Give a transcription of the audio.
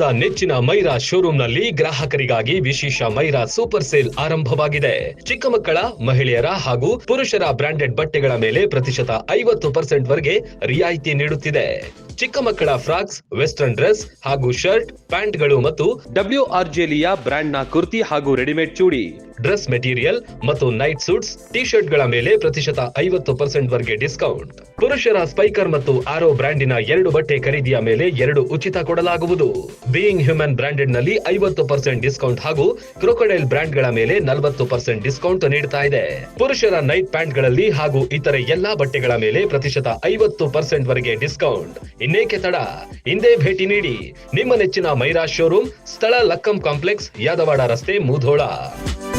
ಮುಧೋಳದ ನೆಚ್ಚಿನ ಮೈರಾ ಶೋರೂಮ್ನಲ್ಲಿ ಗ್ರಾಹಕರಿಗಾಗಿ ವಿಶೇಷ Myra super sale ಆರಂಭವಾಗಿದೆ. ಚಿಕ್ಕ ಮಕ್ಕಳ, ಮಹಿಳೆಯರ ಹಾಗೂ ಪುರುಷರ ಬ್ರಾಂಡೆಡ್ ಬಟ್ಟೆಗಳ ಮೇಲೆ ಪ್ರತಿಶತ ಐವತ್ತು ಪರ್ಸೆಂಟ್ ವರೆಗೆ ರಿಯಾಯಿತಿ ನೀಡುತ್ತಿದೆ. ಚಿಕ್ಕ ಮಕ್ಕಳ ಫ್ರಾಕ್ಸ್, ವೆಸ್ಟರ್ನ್ ಡ್ರೆಸ್ ಹಾಗೂ ಶರ್ಟ್, ಪ್ಯಾಂಟ್ಗಳು ಮತ್ತು ಡಬ್ಲ್ಯೂ ಆರ್ಜೆಲಿಯ ಬ್ರ್ಯಾಂಡ್ನ ಕುರ್ತಿ ಹಾಗೂ ರೆಡಿಮೇಡ್ ಚೂಡಿ. ಡ್ರೆಸ್ ಮೆಟೀರಿಯಲ್ ಮತ್ತು ನೈಟ್ ಸೂಟ್ಸ್ ಟಿ ಶರ್ಟ್ಗಳ ಮೇಲೆ ಪ್ರತಿಶತ ಐವತ್ತು ಪರ್ಸೆಂಟ್ ವರೆಗೆ ಡಿಸ್ಕೌಂಟ್. ಪುರುಷರ ಸ್ಪೈಕರ್ ಮತ್ತು ಆರೋ ಬ್ರ್ಯಾಂಡಿನ ಎರಡು ಬಟ್ಟೆ ಖರೀದಿಯ ಮೇಲೆ ಎರಡು ಉಚಿತ ಕೊಡಲಾಗುವುದು. ಬೀಯಿಂಗ್ ಹ್ಯೂಮನ್ ಬ್ರಾಂಡೆಡ್ನಲ್ಲಿ ಐವತ್ತು ಪರ್ಸೆಂಟ್ ಡಿಸ್ಕೌಂಟ್ ಹಾಗೂ ಕ್ರೊಕೊಡೈಲ್ ಬ್ರ್ಯಾಂಡ್ಗಳ ಮೇಲೆ ನಲವತ್ತು ಪರ್ಸೆಂಟ್ ಡಿಸ್ಕೌಂಟ್ ನೀಡ್ತಾ ಇದೆ. ಪುರುಷರ ನೈಟ್ ಪ್ಯಾಂಟ್ಗಳಲ್ಲಿ ಹಾಗೂ ಇತರೆ ಎಲ್ಲಾ ಬಟ್ಟೆಗಳ ಮೇಲೆ ಪ್ರತಿಶತ ಐವತ್ತು ಪರ್ಸೆಂಟ್ ವರೆಗೆ ಡಿಸ್ಕೌಂಟ್. ಇನ್ನೇಕೆ ತಡ? ಹಿಂದೆ ಭೇಟಿ ನೀಡಿ. ನಿಮ್ಮ ನೆಚ್ಚಿನ ಮೈರಾ ಶೋರೂಮ್, ಸ್ಥಳ ಲಕ್ಕಂ ಕಾಂಪ್ಲೆಕ್ಸ್, ಯಾದವಾಡ ರಸ್ತೆ, Mudhol.